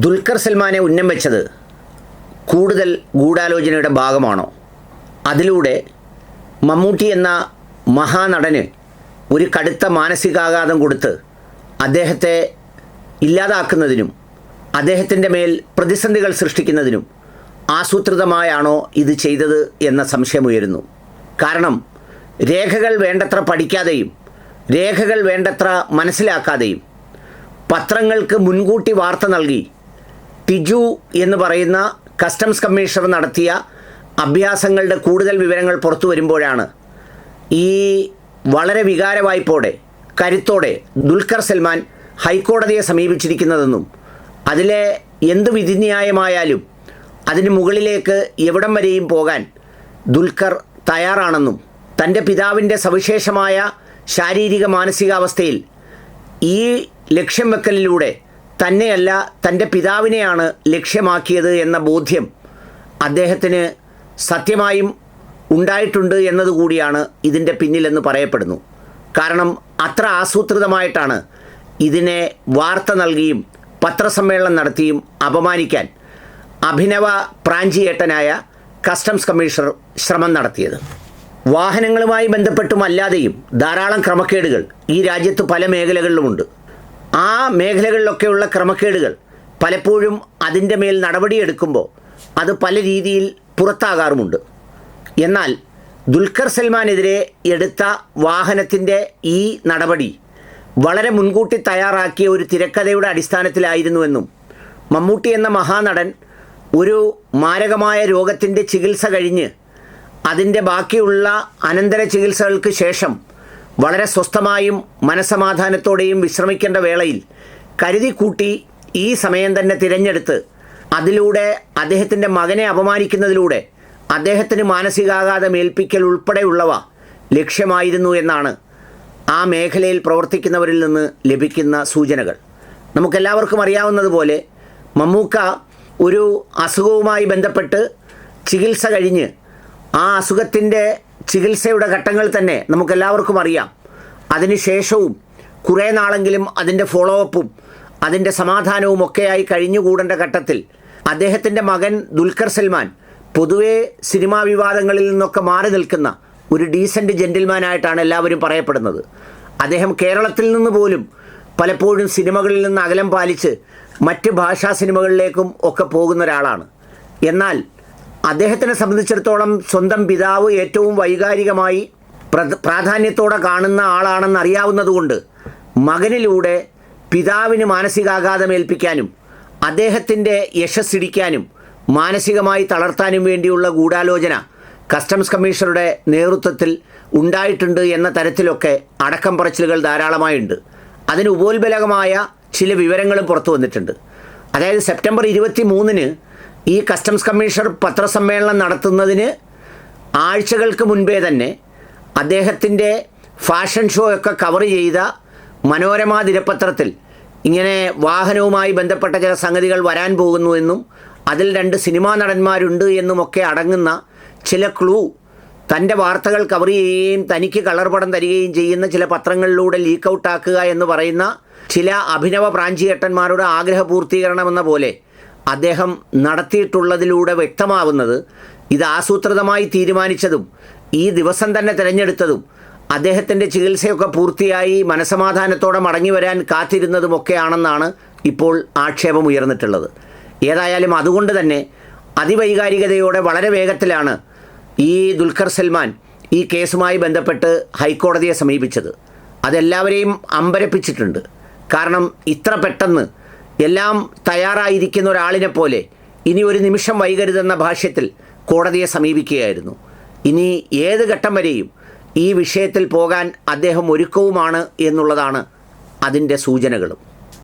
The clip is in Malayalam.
ദുൽഖർ സൽമാനെ ഉന്നം വെച്ചത് കൂടുതൽ ഗൂഢാലോചനയുടെ ഭാഗമാണോ? അതിലൂടെ മമ്മൂട്ടി എന്ന മഹാനടന് ഒരു കടുത്ത മാനസികാഘാതം കൊടുത്ത് അദ്ദേഹത്തെ ഇല്ലാതാക്കുന്നതിനും അദ്ദേഹത്തിന്റെ മേൽ പ്രതിസന്ധികൾ സൃഷ്ടിക്കുന്നതിനും ആസൂത്രിതമായാണോ ഇത് ചെയ്തത് എന്ന സംശയമുയരുന്നു. കാരണം രേഖകൾ വേണ്ടത്ര പഠിക്കാതെയും രേഖകൾ വേണ്ടത്ര മനസ്സിലാക്കാതെയും പത്രങ്ങൾക്ക് മുൻകൂട്ടി വാർത്ത നൽകി ടിജു എന്ന് പറയുന്ന കസ്റ്റംസ് കമ്മീഷണർ നടത്തിയ അഭ്യാസങ്ങളുടെ കൂടുതൽ വിവരങ്ങൾ പുറത്തു വരുമ്പോഴാണ് ഈ വളരെ വികാരവായ്പോടെ കരുത്തോടെ ദുൽഖർ സൽമാൻ ഹൈക്കോടതിയെ സമീപിച്ചിരിക്കുന്നതെന്നും അതിലെ എന്ത് വിധിന്യായമായാലും അതിന് മുകളിലേക്ക് എവിടം വരെയും പോകാൻ ദുൽഖർ തയ്യാറാണെന്നും തന്റെ പിതാവിന്റെ സവിശേഷമായ ശാരീരിക മാനസികാവസ്ഥയിൽ ഈ ലക്ഷ്യം വെക്കലിലൂടെ തന്നെയല്ല തന്റെ പിതാവിനെയാണ് ലക്ഷ്യമാക്കിയത് എന്ന ബോധ്യം അദ്ദേഹത്തിന് സത്യമായും ഉണ്ടായിട്ടുണ്ട് എന്നതുകൂടിയാണ് ഇതിന്റെ പിന്നിലെന്ന് പറയപ്പെടുന്നു. കാരണം അത്ര ആസൂത്രിതമായിട്ടാണ് ഇതിനെ വാർത്ത നൽകിയും പത്രസമ്മേളനം നടത്തിയും അപമാനിക്കാൻ അഭിനവ പ്രാഞ്ചിയേട്ടനായ കസ്റ്റംസ് കമ്മീഷണർ ശ്രമം നടത്തിയത്. വാഹനങ്ങളുമായി ബന്ധപ്പെട്ടും അല്ലാതെയും ധാരാളം ക്രമക്കേടുകൾ ഈ രാജ്യത്ത് പല മേഖലകളിലുമുണ്ട്. ആ മേഖലകളിലൊക്കെയുള്ള ക്രമക്കേടുകൾ പലപ്പോഴും അതിന്റെ മേൽ നടപടിയെടുക്കുമ്പോൾ അത് പല രീതിയിൽ പുറത്താകാറുമുണ്ട്. എന്നാൽ ദുൽഖർ സൽമാനെതിരെ എടുത്ത വാഹനത്തിന്റെ ഈ നടപടി വളരെ മുൻകൂട്ടി തയ്യാറാക്കിയ ഒരു തിരക്കഥയുടെ അടിസ്ഥാനത്തിലായിരുന്നുവെന്നും മമ്മൂട്ടി എന്ന മഹാനടൻ ഒരു മാരകമായ രോഗത്തിന്റെ ചികിത്സ കഴിഞ്ഞ് അതിന്റെ ബാക്കിയുള്ള അനന്തര ചികിത്സകൾക്ക് ശേഷം വളരെ സ്വസ്ഥമായും മനസമാധാനത്തോടെയും വിശ്രമിക്കേണ്ട വേളയിൽ കരുതി കൂട്ടി ഈ സമയം തന്നെ തിരഞ്ഞെടുത്ത് അതിലൂടെ അദ്ദേഹത്തിന്റെ മകനെ അപമാനിക്കുന്നതിലൂടെ അദ്ദേഹത്തിന് മാനസികാഘാതം ഏൽപ്പിക്കൽ ഉൾപ്പെടെയുള്ളവ ലക്ഷ്യമായിരുന്നു എന്നാണ് ആ മേഖലയിൽ പ്രവർത്തിക്കുന്നവരിൽ നിന്ന് ലഭിക്കുന്ന സൂചനകൾ. നമുക്കെല്ലാവർക്കും അറിയാവുന്നതുപോലെ മമ്മൂക്ക ഒരു അസുഖവുമായി ബന്ധപ്പെട്ട് ചികിത്സ കഴിഞ്ഞ് ആ അസുഖത്തിന്റെ ചികിത്സയുടെ ഘട്ടങ്ങൾ തന്നെ നമുക്കെല്ലാവർക്കും അറിയാം. അതിനുശേഷവും കുറേ നാളെങ്കിലും അതിന്റെ ഫോളോ അപ്പും അതിന്റെ സമാധാനവും ഒക്കെയായി കഴിഞ്ഞുകൂടേണ്ട ഘട്ടത്തിൽ അദ്ദേഹത്തിന്റെ മകൻ ദുൽഖർ സൽമാൻ പൊതുവേ സിനിമാ വിവാദങ്ങളിൽ നിന്നൊക്കെ മാറി നിൽക്കുന്ന ഒരു ഡീസന്റ് ജെന്റിൽമാനായിട്ടാണ് എല്ലാവരും പറയപ്പെടുന്നത്. അദ്ദേഹം കേരളത്തിൽ നിന്ന് പോലും പലപ്പോഴും സിനിമകളിൽ നിന്ന് അകലം പാലിച്ച് മറ്റ് ഭാഷാ സിനിമകളിലേക്കും ഒക്കെ പോകുന്ന ഒരാളാണ്. എന്നാൽ അദ്ദേഹത്തിനെ സംബന്ധിച്ചിടത്തോളം സ്വന്തം പിതാവ് ഏറ്റവും വൈകാരികമായി പ്രാധാന്യത്തോടെ കാണുന്ന ആളാണെന്ന് അറിയാവുന്നതുകൊണ്ട് മകനിലൂടെ പിതാവിന് മാനസികാഘാതം ഏൽപ്പിക്കാനും അദ്ദേഹത്തിന്റെ യശസ്സിടിക്കാനും മാനസികമായി തളർത്താനും വേണ്ടിയുള്ള ഗൂഢാലോചന കസ്റ്റംസ് കമ്മീഷണറുടെ നേതൃത്വത്തിൽ ഉണ്ടായിട്ടുണ്ട് എന്ന തരത്തിലൊക്കെ അടക്കം പറച്ചിലുകൾ ധാരാളമായുണ്ട്. അതിന് ഉപോത്ബലകമായ ചില വിവരങ്ങളും പുറത്തു വന്നിട്ടുണ്ട്. അതായത് സെപ്റ്റംബർ ഇരുപത്തി മൂന്നിന് ഈ കസ്റ്റംസ് കമ്മീഷണർ പത്രസമ്മേളനം നടത്തുന്നതിന് ആഴ്ചകൾക്ക് മുൻപേ തന്നെ അദ്ദേഹത്തിന്റെ ഫാഷൻ ഷോ ഒക്കെ കവർ ചെയ്ത മനോരമ ദിനപത്രത്തിൽ ഇങ്ങനെ വാഹനവുമായി ബന്ധപ്പെട്ട ചില സംഗതികൾ വരാൻ പോകുന്നു എന്നും അതിൽ രണ്ട് സിനിമാ നടന്മാരുണ്ട് എന്നുമൊക്കെ അടങ്ങുന്ന ചില ക്ലൂ തന്റെ വാർത്തകൾ കവർ ചെയ്യുകയും തനിക്ക് കളർ പടം തരികയും ചെയ്യുന്ന ചില പത്രങ്ങളിലൂടെ ലീക്ക് ഔട്ടാക്കുക എന്ന് പറയുന്ന ചില അഭിനവ പ്രാഞ്ചിയേട്ടന്മാരുടെ ആഗ്രഹ പൂർത്തീകരണമെന്ന പോലെ അദ്ദേഹം നടത്തിയിട്ടുള്ളതിലൂടെ വ്യക്തമാവുന്നത് ഇത് ആസൂത്രിതമായി തീരുമാനിച്ചതും ഈ ദിവസം തന്നെ തിരഞ്ഞെടുത്തതും അദ്ദേഹത്തിന്റെ ചികിത്സയൊക്കെ പൂർത്തിയായി മനസമാധാനത്തോടെ മടങ്ങി വരാൻ കാത്തിരുന്നതുമൊക്കെയാണെന്നാണ് ഇപ്പോൾ ആക്ഷേപം ഉയർന്നിട്ടുള്ളത്. ഏതായാലും അതുകൊണ്ട് തന്നെ അതിവൈകാരികതയോടെ വളരെ വേഗത്തിലാണ് ഈ ദുൽഖർ സൽമാൻ ഈ കേസുമായി ബന്ധപ്പെട്ട് ഹൈക്കോടതിയെ സമീപിച്ചത്. അതെല്ലാവരെയും അമ്പരപ്പിച്ചിട്ടുണ്ട്. കാരണം ഇത്ര പെട്ടെന്ന് എല്ലാം തയ്യാറായിരിക്കുന്ന ഒരാളിനെ പോലെ ഇനി ഒരു നിമിഷം വൈകരുതെന്ന ഭാഷ്യത്തിൽ കോടതിയെ സമീപിക്കുകയായിരുന്നു. ഇനി ഏത് ഘട്ടം വരെയും ഈ വിഷയത്തിൽ പോകാൻ അദ്ദേഹം ഒരുക്കവുമാണ് എന്നുള്ളതാണ് അതിന്റെ സൂചനകളും.